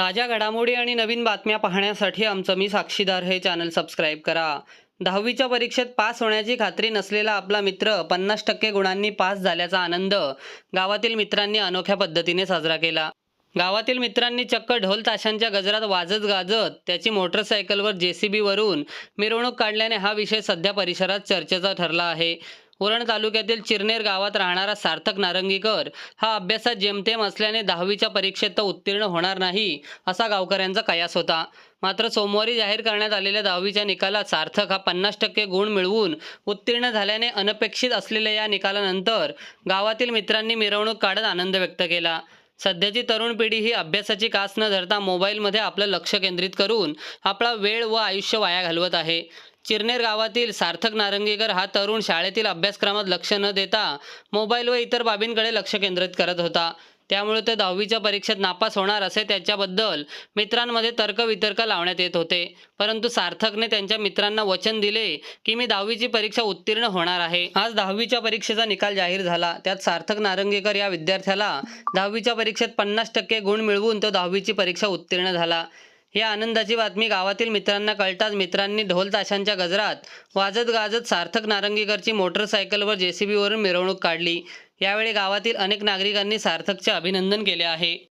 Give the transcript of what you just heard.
ताज्या घडामोडी आणि नवीन बातम्या पाहण्यासाठी आमचं मी साक्षीदार हे चॅनल सबस्क्राईब करा. दहावीच्या परीक्षेत पास होण्याची खात्री नसलेला आपला मित्र पन्नास टक्के गुणांनी पास झाल्याचा आनंद गावातील मित्रांनी अनोख्या पद्धतीने साजरा केला. गावातील मित्रांनी चक्क ढोल ताशांच्या गजरात वाजत गाजत त्याची मोटरसायकलवर जे सी बीवरून मिरवणूक काढल्याने हा विषय सध्या परिसरात चर्चेचा ठरला आहे. उरण तालुक्यातील चिरनेर गावात राहणारा सार्थक नारंगीकर हा अभ्यासात जेमतेम असल्याने दहावीच्या परीक्षेत तर उत्तीर्ण होणार नाही असा गावकऱ्यांचा कयास होता. मात्र सोमवारी जाहीर करण्यात आलेल्या दहावीच्या निकालात सार्थक हा पन्नास टक्के गुण मिळवून उत्तीर्ण झाल्याने अनपेक्षित असलेल्या या निकालानंतर गावातील मित्रांनी मिरवणूक काढत आनंद व्यक्त केला. सध्याची तरुण पिढी ही अभ्यासाची कास न धरता मोबाईलमध्ये आपलं लक्ष केंद्रित करून आपला वेळ व आयुष्य वाया घालवत आहे. चिरनेर गावातील सार्थक नारंगीकर हा तरुण शाळेतील अभ्यासक्रमात लक्ष न देता मोबाईल व इतर बाबींकडे लक्ष केंद्रित करत होता. त्यामुळे ते दहावीच्या परीक्षेत नापास होणार असे त्याच्याबद्दल मित्रांमध्ये तर्कवितर्क लावण्यात येत होते. परंतु सार्थकने त्यांच्या मित्रांना वचन दिले की मी दहावीची परीक्षा उत्तीर्ण होणार आहे. आज दहावीच्या परीक्षेचा निकाल जाहीर झाला. त्यात सार्थक नारंगीकर या विद्यार्थ्याला दहावीच्या परीक्षेत पन्नास टक्के गुण मिळवून तो दहावीची परीक्षा उत्तीर्ण झाला. ही आनंदाची बातमी गावातील मित्रांना कळताच मित्रांनी ढोल ताशांच्या गजरात वाजत गाजत सार्थक नारंगीकरची मोटरसायकलवर जेसीबीवरून मिरवणूक काढली. यावेळी गावातील अनेक नागरिकांनी सार्थकचे अभिनंदन केले आहे.